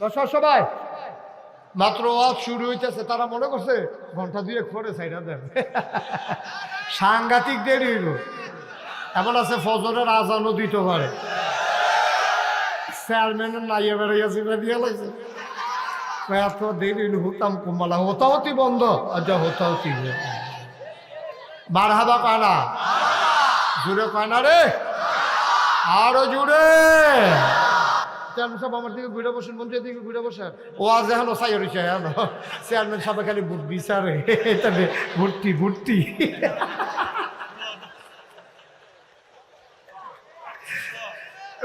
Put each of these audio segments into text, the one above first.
দর্শক সবাই, মাত্র ওয়াজ শুরু হইতেছে, তারা মনে করছে, ঘণ্টা দুয়েক পরে সাইডা দেন। সাংঘাতিক দেরি হইল। এমন আছে, ফজরের আজানও দিতে পারে। চেয়ারম্যানের নাইয়া বেড়াইয়াছি দিয়ে লাগছে এত দেরি হুতাম কুম্বালা। হতাহতি বন্ধ। আচ্ছা হতাহতি বার হাবা কানা। জুড়ে কানা রে। আরও জুড়ে। চেয়ারম্যান সাহেব আমার দিকে ঘুরে বসেন, মন্ত্রীর দিকে ঘুরে বসেন। ও আজ এখন সাই রয়েছে হ্যাঁ চেয়ারম্যান সাহেব খালি বিচারে তাহলে ভর্তি ভর্তি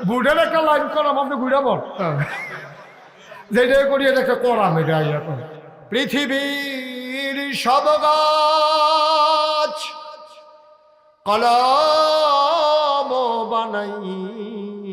বুড়ের একটা লাইন করাম আপনি ঘুরে বল। যেটাই করি, এটা একটা করাম এটা এখন। পৃথিবীর সব কলম বানাইয়া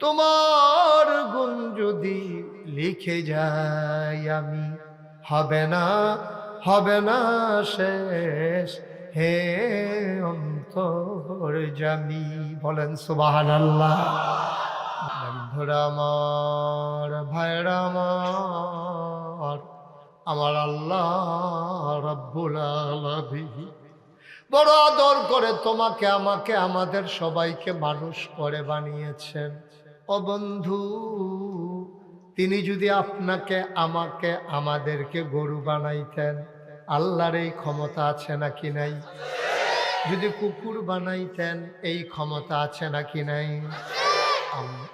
তোমার গুণ যদি লিখে যাই আমি, হবে না হবে না শেষ, হে অন্তর জামি, বলেন সুবাহান আল্লাহ বন্ধুরা আমার ভাইরা আমার আমার আল্লাহ রব্বুল আলামিন বড় আদর করে তোমাকে, আমাকে, আমাদের সবাইকে মানুষ করে বানিয়েছেন। ও বন্ধু, তিনি যদি আপনাকে, আমাকে, আমাদেরকে গরু বানাইতেন, আল্লাহর এই ক্ষমতা আছে নাকি নাই? যদি কুকুর বানাইতেন, এই ক্ষমতা আছে নাকি নাই?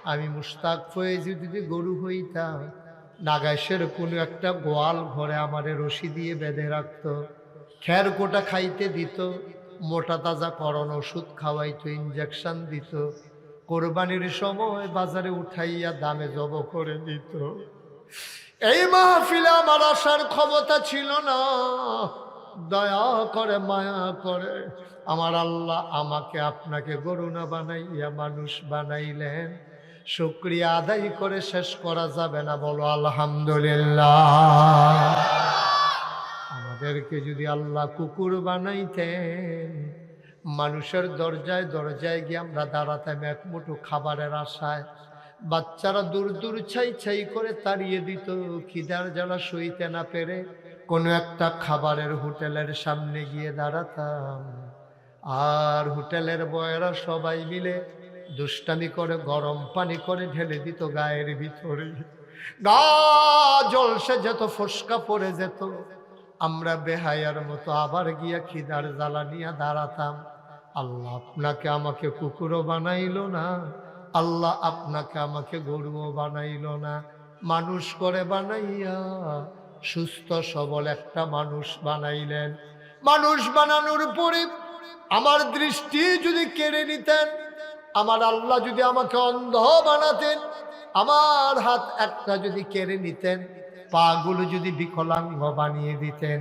আমি মুস্তাক ফয়েজি যদি গরু হইতাম নাগাইশের কোনো একটা গোয়াল ঘরে আমারে রশি দিয়ে বেঁধে রাখত, খের কোটা খাইতে দিত, মোটা তাজা করণ ওষুধ খাওয়াইতো ইঞ্জেকশন দিত কোরবানির সময় বাজারে উঠাইয়া দামে জব করে দিত। এই মাহফিলে আমার আসার ক্ষমতা ছিল না। দয়া করে, মায়া করে। আমার আল্লাহ আমাকে আপনাকে গরু না বানাইয়া মানুষ বানাইলেন। শুক্রিয়া আদায় করে শেষ করা যাবে না, বলো আলহামদুলিল্লাহ। আমাদেরকে যদি আল্লাহ কুকুর বানাইতেন মানুষের দরজায় দরজায় গিয়ে আমরা দাঁড়াতাম, এক মুঠো খাবারের আশায়। বাচ্চারা দূর দূর ছাই ছাই করে তাড়িয়ে দিত, খিদার জ্বালা সইতে না পেরে কোনো একটা খাবারের হোটেলের সামনে গিয়ে দাঁড়াতাম। আর হোটেলের বয়েরা সবাই মিলে দুষ্টামি করে, গরম পানি করে ঢেলে দিত গায়ের ভিতরে। গা জলসে যেত, ফসকা পড়ে যেত। আমরা বেহায়ার মতো আবার গিয়া খিদার জ্বালা নিয়ে দাঁড়াতাম। আল্লাহ আপনাকে আমাকে কুকুরও বানাইল না, আল্লাহ আপনাকে আমাকে গরুও বানাইল না। মানুষ করে বানাইয়া সুস্থ সবল একটা মানুষ বানাইলেন। মানুষ বানানোর পরে আমার দৃষ্টি যদি কেড়ে নিতেন, আমার আল্লাহ যদি আমাকে অন্ধ বানাতেন, আমার হাত একটা যদি কেড়ে নিতেন, পাগুলো যদি বিকলাঙ্গ বানিয়ে দিতেন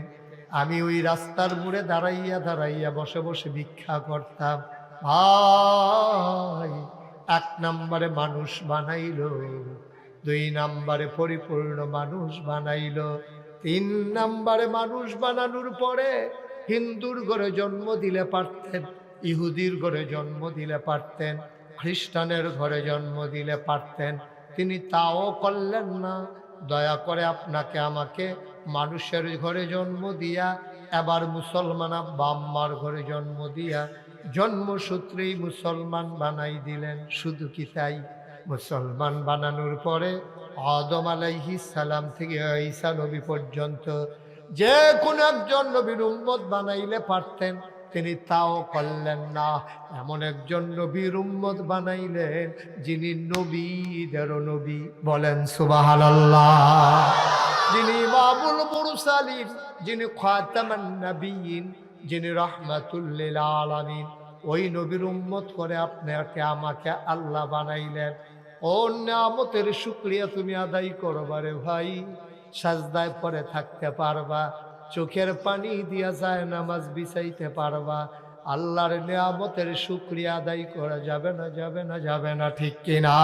আমি ওই রাস্তার মোড়ে দাঁড়াইয়া দাঁড়াইয়া বসে বসে ভিক্ষা করতাম। ভাই, এক নম্বরে মানুষ বানাইলো, দুই নম্বরে পরিপূর্ণ মানুষ বানাইল। তিন নম্বরে মানুষ বানানোর পরে হিন্দুর ঘরে জন্ম দিলে পারতেন, ইহুদির ঘরে জন্ম দিলে পারতেন, খ্রিস্টানের ঘরে জন্ম দিলে পারতেন। তিনি তাও করলেন না। দয়া করে আপনাকে আমাকে মানুষের ঘরে জন্ম দিয়া, এবার মুসলমান বাম্মার ঘরে জন্ম দিয়া, জন্মসূত্রেই মুসলমান বানাই দিলেন। শুধু কি তাই? মুসলমান বানানোর পরে আদম আলাইহি সালাম থেকে ঈসা নবী পর্যন্ত যে কোনো একজন নবীর উম্মত বানাইলে পারতেন। তিনি তাও করলেন না। এমন একজন নবীর উম্মত বানাইলেন যিনি নবীদেরও নবী বলেন, সুবহানাল্লাহ। যিনি বাবুল মুরসালিন, যিনি খাতামান নবীন যিনি রহমাতুল্লিল আলামিন। ওই নবীর উম্মত করে আপনাকে, আমাকে আল্লাহ বানাইলেন। ও নামতের শুক্রিয়া তুমি আদায় করবা রে ভাই। সাজদায় পরে থাকতে পারবা, চোখের পানি দিয়া যায় নামাজ বিছাইতে পারবা। আল্লাহর নিয়ামতের শুক্রিয়া আদায় করা যাবে না যাবে না যাবে না, ঠিক কিনা?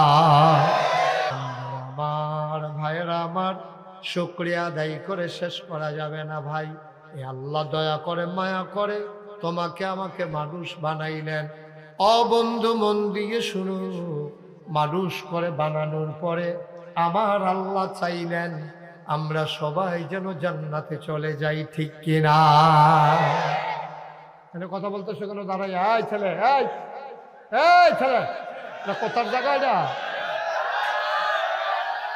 আমার ভাইয়েরা আমার শুক্রিয়া আদায় করে শেষ করা যাবে না ভাই। এ আল্লাহ দয়া করে, মায়া করে তোমাকে আমাকে মানুষ বানাইলেন। অবন্ধু মন দিয়ে শুনো, মানুষ করে বানানোর পরে আমার আল্লাহ চাইলেন আমরা সবাই যেন জান্নাতে চলে যাই, ঠিক কিনা এখানে কথা বলতে সেখানে দাঁড়াই এই ছেলে এই ছেলে কোথার জায়গা এটা?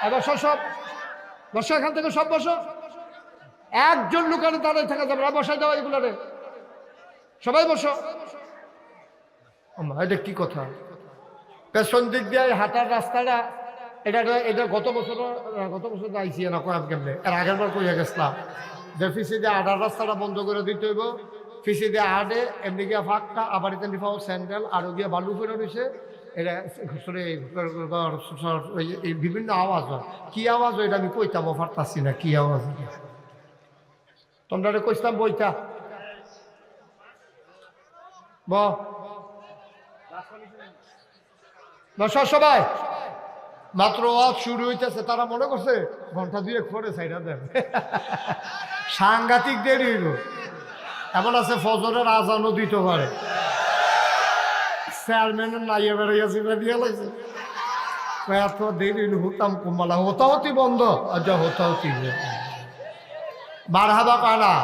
এবার সব। বসো, এখান থেকে সব বসো। একজন লুকানো দাঁড়িয়ে থাকা যাবে না বসাই দাও এগুলারে। সবাই বসো। এটা কি কথা? পেছন দিক দিয়ে হাঁটার রাস্তাটা, এটা এটা গত বছর গত বছর আইসি না, কয়াম কেমনে? এর আগের বার কইয়া গেছিলাম যে ফিসি দিয়ে আডার রাস্তাটা বন্ধ করে দিতে হইব। ফিসি দিয়ে আডে এমনি গিয়া ফাঁকটা আবার এতে নিফাও, স্যান্ডেল, আরও গিয়া বালু ফেরত রয়েছে এটা ওই এই বিভিন্ন আওয়াজ হয়। কি আওয়াজ হয় এটা আমি কইতাম, পারতাছি না, কি আওয়াজ। তোমরা কইতাম বইটা। ব। সবাই। মাত্র ওয়াজ শুরু হইতেছে, তারা মনে করছে ঘণ্টা দুয়ে পরে সাইডা দেন। সাংঘাতিক দেরি হইল এমন আছে ফজরের আজানও দিতে পারে। চেয়ারম্যানের নাইয়ে বেড়াইয়াছি দিয়ে লাগছে এত দেরি হতাম কুম্বালা, হতাহতি বন্ধ। আচ্ছা হতাহতি বার হাবা কানা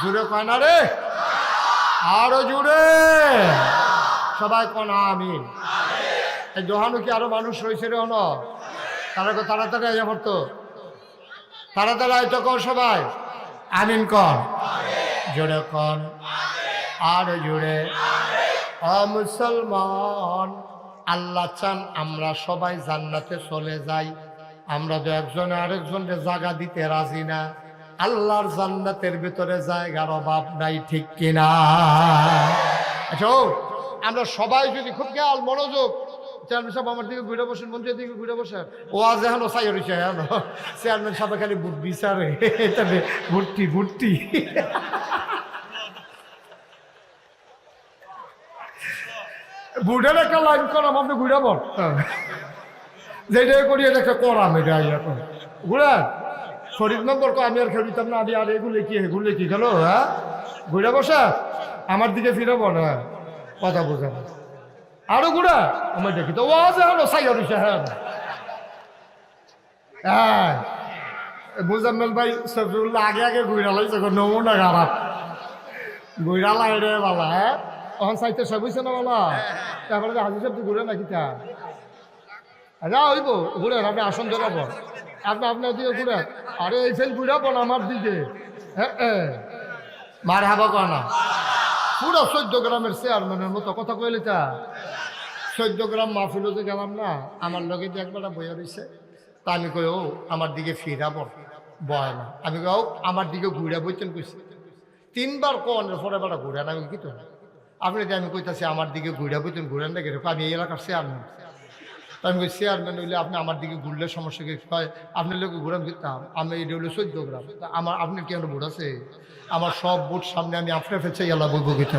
জুড়ে কয়না রে? আরও জুড়ে। সবাই কনা আমিন। এই দোহানো কি আরও মানুষ রয়েছে রে হন তারা তো তাড়াতাড়ি আইয়া পড়তো তাড়াতাড়ি আইতো কর সবাই। আমিন কর। জোরে কন আর অ মুসলমান, আল্লাহ চান আমরা সবাই জান্নাতে চলে যাই। আমরা তো একজনে আরেকজনকে জায়গা দিতে রাজি না। আল্লাহর জান্নাতের ভিতরে জায়গার অভাব নাই, ঠিক কিনা? আচ্ছা আমরা সবাই যদি খুব খেয়াল, মনোযোগ, চেয়ারম্যান সাহেব আমার দিকে ঘুরে বসেন মন্ত্রীর দিকে ঘুরে বসেন। ও আজ এখন সাই রয়েছে হ্যাঁ চেয়ারম্যান সাহেব খালি বিচারে ভর্তি ভর্তি বুটের একটা লাইন করাম আপনি ঘুরে বল। যেটা করি এটা একটা করাম এটা এখন ঘুরে শরীর নম্বর কো আমি আর খেলিতাম না আমি আর এগুলো কি এগুলো কি গেল হ্যাঁ? ঘুরে বসা আমার দিকে ফিরে বল হ্যাঁ কথা বোঝাবো আরও ঘুরা আমার দেখি তো ও আছে হলো সাই হরিছে হ্যাঁ। হ্যাঁ। মুজাম্মেল ভাই সফিউল্লাহ আগে আগে ঘুরা লাইছে গো নমুনা খারাপ। ঘুরা লাই রে বাবা হ্যাঁ? তখন সাইতে সব হইছে না। বাবা তারপরে সাহেব তুই ঘুরে নাকি তা যা হইব ঘুরে আপনি আসন ধরাব আপনি আপনার দিকে ঘুরে আরে এই ফেল ঘুরাবো না আমার দিকে মার হাবা কনা পুরো চোদ্দ গ্রামের চেয়ারম্যানের মতো কথা কইলে তা চোদ্দ গ্রাম মাহফিলতে গেলাম না আমার লগে যে একবার বইয়া রয়েছে তা আমি কই ও আমার দিকে ফিরাব বয় না। আমি কই আমার দিকে ঘুরে বইতেন কইছি তিনবার কোন পরে বেড়া ঘুরেন আমি কি তো আপনি আমি কইতাছি আমার দিকে ঘুরে বইতেন ঘুরেন না কেরকম আমি এই এলাকার চেয়ারম্যান তা আমি কই চেয়ারম্যান হইলে আপনি আমার দিকে ঘুরলে সমস্যা কি? হয় আপনি লোক ঘুরান ফিরতাম আমি এটা হলো চোদ্দ গ্রাম। তা আমার আপনার কি আমার ভোট আছে? আমার সব ভোট সামনে আমি আপনার ফেছে এলা বই বইতে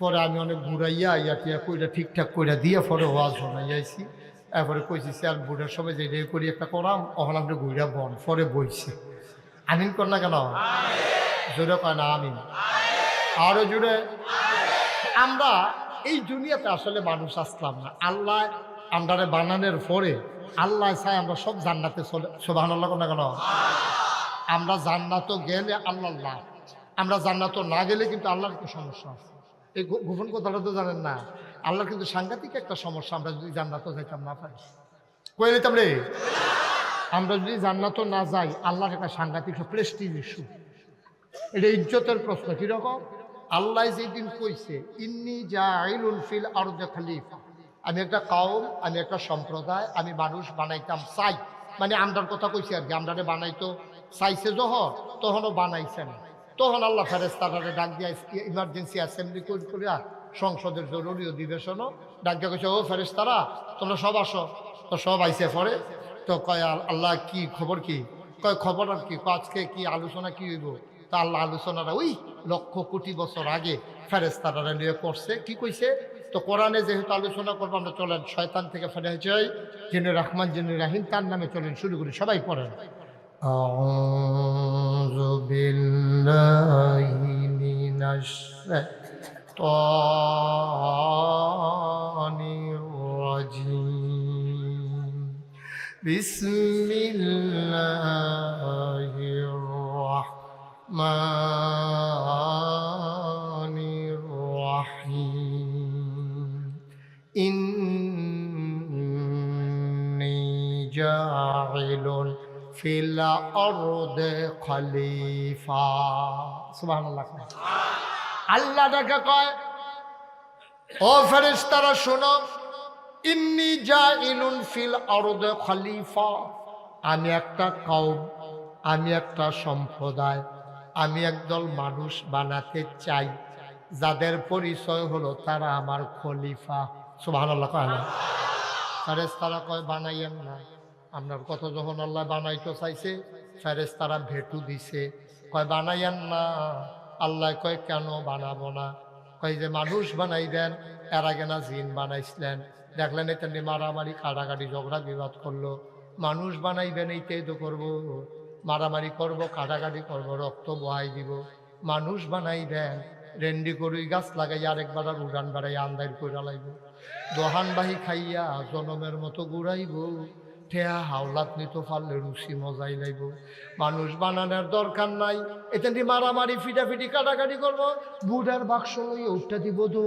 পরে আমি অনেক ঘুরাইয়া ইয়া টিয়া কইরা ঠিকঠাক কইরা দিয়ে পরে ওয়াজ শোনাই আইছি। এরপরে কইছি স্যার বুড়ার সময় যে রে করি একটা করাম ওখানে আপনি ঘুরা বন। পরে বইছে। আমিন কর না কেন? জোরে কয় না আমিন। আরও জুড়ে। আমরা এই দুনিয়াতে আসলে মানুষ আসলাম না। আল্লাহ আমরারে বানানোর পরে আল্লাহ চাই আমরা সব জান্নাতে চলে সোবাহ না কেন? আমরা জান্নাত গেলে আল্লাহ আমরা জান্নাত না গেলে কিন্তু আল্লাহর একটা সমস্যা এই গোপন কথাটা তো জানেন না। আল্লাহর কিন্তু সাংঘাতিক একটা সমস্যা। আমরা যদি জান্নাত যাইতাম না পারি কয়ে নিতাম রে। আমরা যদি জান্নাত না যাই, আল্লাহর একটা সাংঘাতিক প্রেস্টিজ ইস্যু এটা ইজ্জতের প্রশ্ন, কীরকম? আল্লাহ যেদিন কইছে, ইন্নি জাইলুন ফিল আরদে খলিফা। আমি একটা কওম আমি একটা সম্প্রদায়, আমি মানুষ বানাইতাম, চাই। মানে আমরার কথা কইছি আর কি, আমরারে বানাইতো, চাইছে যখন, তখনও বানাইছে না। তখন আল্লাহ ফেরেস্তারে ডাক দিয়া ইমার্জেন্সি অ্যাসেম্বলি করে, করিয়া সংসদের জরুরি অধিবেশনও ডাক্তার কইছে, ও ফেরেস তারা তোমরা সব আসো। তো সব আইসে পরে তো কয়, আল্লাহ, কি খবর কি? কয়, খবর আর কি আজকে কি আলোচনা কি হইব? তা আল্লাহ আলোচনাটা ওই লক্ষ কোটি বছর আগে ফেরেস তারা নিয়ে করছে কি কইছে তো কোরআনে যেহেতু আলোচনা করবো আমরা চলেন শয়তান থেকে ফেলে হয়েছে যিনি রহমান যিনি রাহিম তার নামে চলেন শুরু করি সবাই পড়েন أعوذ بالله من الشيطان الرجيم بسم الله الرحمن الرحيم إني جاعل في الأرض خليفة سبحان الله আল্লাহ ডাকে কয় ও ফেরেশতারা শোনো ইন্নি জাইলুন ফিল আরদ খলিফা আমি একটা কওম আমি একটা সম্প্রদায় আমি একদল মানুষ বানাতে চাই। যাদের পরিচয় হলো তারা আমার খলিফা। সুবহানাল্লাহ কয় না। ফেরেশতারা কয়, বানাইয়েন না। আপনার কথা যখন আল্লাহ বানাইতে চাইছে, ফেরেশতারা ভেটু দিছে। কয়, বানাইয়েন না। আল্লাহ কয়, কেন বানাবো না? কয়, যে মানুষ বানাইবেন, এর আগে না জিন বানাইছিলেন। দেখলেন এতে মারামারি, কাটাকাটি, ঝগড়া, বিবাদ করল। মানুষ বানাইবেন, এইটাই তো করব। মারামারি করব, কাটাকাটি করব, রক্ত বহাই দিব। মানুষ বানাইবেন রেন্ডি করুই গাছ লাগাই, আরেকবার আর উড়ান বাড়াই আন্দাইর কইরা লাইব। দোহান বাহি খাইয়া জনমের মতো ঘুরাইব, ঠেয়া হাওলাত নিত পারলে রুচি মজাই লাইব। মানুষ বানানোর দরকার নাই এতে মারামারি ফিটাফিটি কাটাকাটি করব, বুড়ার বাক্স লইয়া উঠতে দিব দু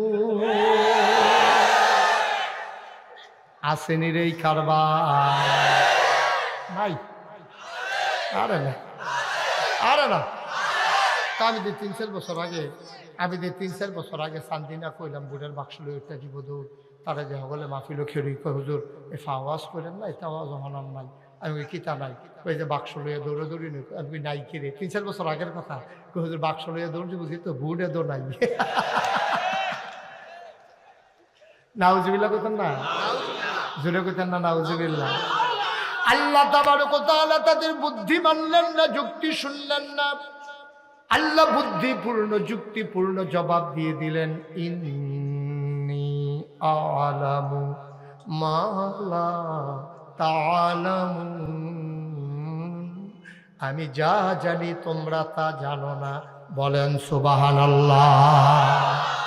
আসেনি রে এই কারবার। নাই। আরে না আরে না আমি যে তিন, চার বছর আগে, আমি যে তিন, চার বছর আগে শান্তিনা কইলাম, বুড়ের বাক্স লই উঠতে দিব দূর তারা যে সকলে মাফিল খেয়ে কয় হুজুর। এ আওয়াজ করেন না এটা আওয়াজ হনার নাই। আমি কিতা নাই? ওই যে বাক্স লইয়া দৌড়ে দৌড়ি নি। আমি নাই কিরে তিন, চার বছর আগের কথা। হুজুর, বাক্স লইয়া দৌড়ছি বুঝি তো বুড়ে দৌড় নাই। নাউজুবিল্লা কোথান না? জোরে কোথান না নাউজুবিল্লা আল্লাহ তাবারক তাআলা তাদের বুদ্ধি মানলেন না, যুক্তি শুনলেন না। আল্লাহ বুদ্ধিপূর্ণ, যুক্তিপূর্ণ জবাব দিয়ে দিলেন, ইন্নি আলামু মালা তালামুন আমি যা জানি তোমরা তা জানো না। বলেন সুবাহান আল্লাহ